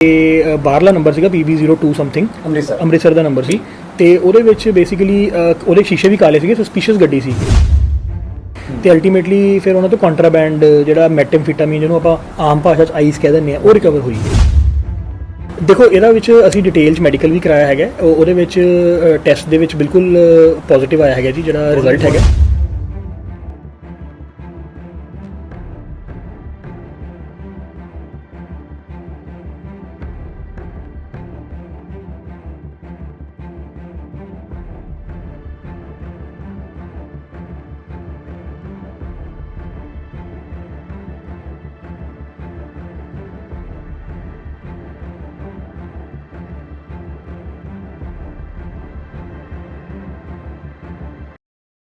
ਤੇ ਅ, ਬਾਹਰਲਾ ਨੰਬਰ ਸੀਗਾ PB02 ਸਮਥਿੰਗ ਅੰਮ੍ਰਿਤਸਰ। ਅੰਮ੍ਰਿਤਸਰ ਦਾ ਨੰਬਰ ਸੀ। ਤੇ ਉਹਦੇ ਵਿੱਚ ਬੇਸਿਕਲੀ ਉਹਦੇ ਸ਼ੀਸ਼ੇ ਵੀ ਕਾਲੇ ਸੀਗੇ ਸਸਪੀਸ਼ੀਅਸ ਗੱਡੀ ਸੀ। ਤੇ ਅਲਟੀਮੇਟਲੀ ਫਿਰ ਉਹਨਾਂ ਤੋਂ ਕੰਟਰਾਬੈਂਡ ਜਿਹੜਾ ਮੈਟਮਫੀਟਾਮੀਨ ਜਿਹਨੂੰ ਆਪਾਂ ਆਮ ਭਾਸ਼ਾ 'ਚ ਆਈਸ ਕਹਿ ਦਿੰਦੇ ਆ ਉਹ ਰਿਕਵਰ ਹੋਈ। ਦੇਖੋ ਇਹਦਾ ਵਿੱਚ ਅਸੀਂ ਡਿਟੇਲ 'ਚ ਮੈਡੀਕਲ ਵੀ ਕਰਾਇਆ ਹੈਗਾ। ਉਹ- ਉਹਦੇ ਵਿੱਚ ਟੈਸਟ ਦੇ ਵਿੱਚ ਬਿਲਕੁਲ ਪੋਜ਼ਿਟਿਵ ਆਇਆ ਹੈਗਾ ਜੀ ਜਿਹੜਾ ਰਿਜ਼ਲਟ ਹੈਗਾ।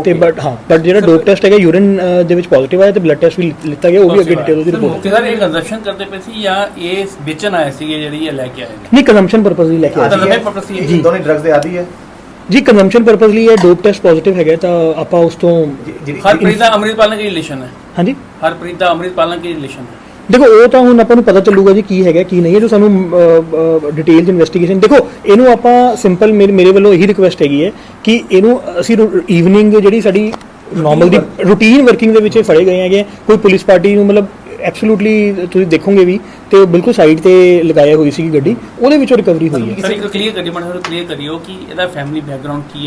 ਤੇ. ਬਟ ਹਾਂ ਬਟ ਜਿਹੜਾ ਡੋਪ ਟੈਸਟ ਹੈਗਾ ਯੂਰਿਨ ਦੇ ਵਿੱਚ ਪੋਜ਼ਿਟਿਵ ਆਇਆ ਤੇ ਬਲੱਡ ਟੈਸਟ ਵੀ ਲਿੱਤਾ ਗਿਆ ਉਹ ਵੀ ਅੱਗੇ ਡਿਟੇਲ ਉਹਦੀ ਰਿਪੋਰਟ ਸਰ ਇਹ ਕੰਜ਼ੰਪਸ਼ਨ ਕਰਦੇ ਪਏ ਸੀ ਜਾਂ ਇਹ ਵੇਚਣ ਆਏ ਸੀਗੇ ਜਿਹੜੀ ਇਹ ਲੈ ਕੇ ਆਏ ਨੇ? ਨਹੀਂ ਕੰਜ਼ੰਪਸ਼ਨ ਪਰਪਸ ਲਈ ਲੈ ਕੇ ਆਏ ਸੀ ਜੀ। ਦੋਨੇ ਡਰੱਗਸ ਦੇ ਆਦੀ ਹੈ। ਜੀ ਕੰਜ਼ੰਪਸ਼ਨ ਪਰਪਸ ਲਈ ਇਹ ਡੋਪ ਟੈਸਟ ਪੋਜ਼ਿਟਿਵ ਹੈਗਾ ਤਾਂ ਆਪਾਂ ਉਸ ਤੋਂ ਹਰਪ੍ਰੀਤ ਦਾ ਅੰਮ੍ਰਿਤਪਾਲ ਨਾਲ ਕੀ ਰਿਲੇਸ਼ਨ ਹੈ? ਹਾਂਜੀ? ਹਰਪ੍ਰੀਤ ਦਾ ਅੰਮ੍ਰਿਤਪਾਲ ਨਾਲ ਕੀ ਰਿਲੇਸ਼ਨ ਹੈ? ਦੇਖੋ, ਉਹ ਤਾਂ ਹੁਣ ਆਪਾਂ ਨੂੰ ਪਤਾ ਚੱਲੂਗਾ ਜੀ ਕੀ ਹੈਗਾ, ਕੀ ਨਹੀਂ ਹੈ, ਜੋ ਸਾਨੂੰ ਡਿਟੇਲ ਇਨਵੈਸਟੀਗੇਸ਼ਨ ਦੇਖੋ, ਇਹਨੂੰ ਆਪਾਂ ਸਿੰਪਲ ਮੇਰੇ ਮੇਰੇ ਵੱਲੋਂ ਇਹੀ ਰਿਕੁਐਸਟ ਹੈਗੀ ਹੈ ਕਿ ਇਹਨੂੰ ਅਸੀਂ ਈਵਨਿੰਗ ਜਿਹੜੀ ਸਾਡੀ ਨਾਰਮਲ ਦੀ ਰੂਟੀਨ ਵਰਕਿੰਗ ਦੇ ਵਿੱਚ ਫੜੇ ਗਏ ਹੈਗੇ ਕੋਈ ਪੁਲਿਸ ਪਾਰਟੀ ਨੂੰ ਮਤਲਬ ਐਬਸੋਲੂਟਲੀ ਤੁਸੀਂ ਦੇਖੋਗੇ ਵੀ ਤੇ ਬਿਲਕੁਲ ਸਾਈਡ ਤੇ ਲਗਾਇਆ ਹੋਈ ਸੀ ਗੱਡੀ, ਉਹਦੇ ਵਿੱਚੋਂ ਰਿਕਵਰੀ ਹੋਈ ਹੈ। ਸਰ, ਇੱਕ ਕਲੀਅਰ ਕਰੀ ਮਨ ਕਲੀਅਰ ਕਰਿਓ ਕਿ ਇਹਦਾ ਫੈਮਿਲੀ ਬੈਕਗ੍ਰਾਉਂਡ ਕੀ ਹੈ?